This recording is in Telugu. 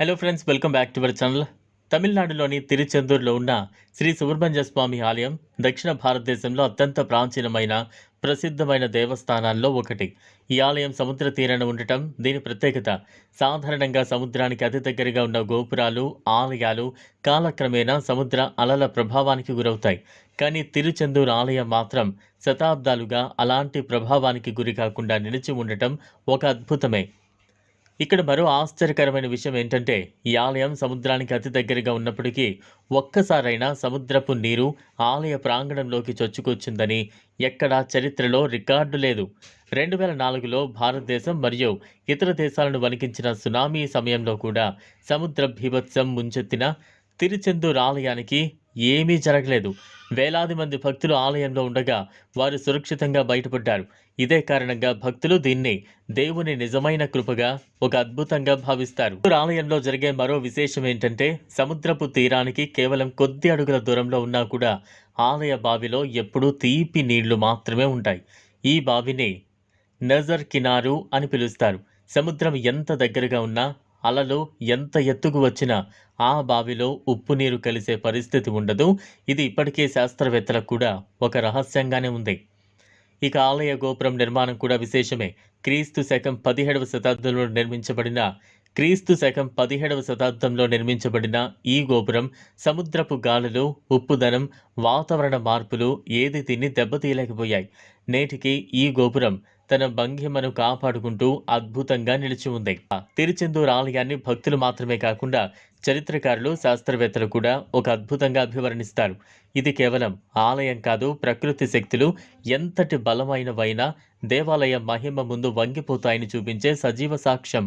Hello friends welcome back to our channel తమిళనాడులోని తిరుచెందూరులో ఉన్న శ్రీ సుబ్రహ్మణ్య స్వామి ఆలయం దక్షిణ భారతదేశంలో అత్యంత ప్రాచీనమైన ప్రసిద్ధమైన దేవస్థానాల్లో ఒకటి. ఈ ఆలయం సముద్ర తీరాన ఉండటం దీని ప్రత్యేకత సాధారణంగా సముద్రానికి అతి దగ్గరగా ఉన్న గోపురాలు ఆలయాలు కాలక్రమేణా సముద్ర అలల ప్రభావానికి గురవుతాయి. కానీ తిరుచెందూరు ఆలయం మాత్రం శతాబ్దాలుగా అలాంటి ప్రభావానికి గురి కాకుండా నిలిచి ఉండటం ఒక అద్భుతమే. ఇక్కడ మరో ఆశ్చర్యకరమైన విషయం ఏంటంటే ఈ ఆలయం సముద్రానికి అతి దగ్గరగా ఉన్నప్పటికీ ఒక్కసారైనా సముద్రపు నీరు ఆలయ ప్రాంగణంలోకి చొచ్చుకొచ్చిందని ఎక్కడా చరిత్రలో రికార్డు లేదు. రెండు వేల నాలుగులో భారతదేశం మరియు ఇతర దేశాలను వణికించిన సునామీ సమయంలో కూడా సముద్ర భీభత్సం ముంచెత్తిన తిరుచెందూరు ఆలయానికి ఏమీ జరగలేదు. వేలాది మంది భక్తులు ఆలయంలో ఉండగా వారు సురక్షితంగా బయటపడ్డారు. ఇదే కారణంగా భక్తులు దీన్ని దేవుని నిజమైన కృపగా ఒక అద్భుతంగా భావిస్తారు. ఆలయంలో జరిగే మరో విశేషం ఏంటంటే సముద్రపు తీరానికి కేవలం కొద్ది అడుగుల దూరంలో ఉన్నా కూడా ఆలయ బావిలో ఎప్పుడూ తీపి నీళ్ళు మాత్రమే ఉంటాయి. ఈ బావిని నజర్ కినారు అని పిలుస్తారు. సముద్రం ఎంత దగ్గరగా ఉన్నా అలలు ఎంత ఎత్తుకు వచ్చినా ఆ బావిలో ఉప్పు నీరు కలిసే పరిస్థితి ఉండదు. ఇది ఇప్పటికే శాస్త్రవేత్తలకు కూడా ఒక రహస్యంగానే ఉంది. ఇక ఆలయ గోపురం నిర్మాణం కూడా విశేషమే. క్రీస్తు శకం పదిహేడవ శతాబ్దంలో నిర్మించబడిన క్రీస్తు శకం పదిహేడవ శతాబ్దంలో నిర్మించబడిన ఈ గోపురం సముద్రపు గాలులు ఉప్పుదనం వాతావరణ మార్పులు ఏది తిని దెబ్బతీయలేకపోయాయి నేటికి ఈ గోపురం తన భంగిమను కాపాడుకుంటూ అద్భుతంగా నిలిచి ఉంది. తిరుచెందూరు ఆలయాన్ని భక్తులు మాత్రమే కాకుండా చరిత్రకారులు శాస్త్రవేత్తలు కూడా ఒక అద్భుతంగా అభివర్ణిస్తారు. ఇది కేవలం ఆలయం కాదు ప్రకృతి శక్తులు ఎంతటి బలమైనవైనా దేవాలయ మహిమ ముందు వంగిపోతాయని చూపించే సజీవ సాక్ష్యం.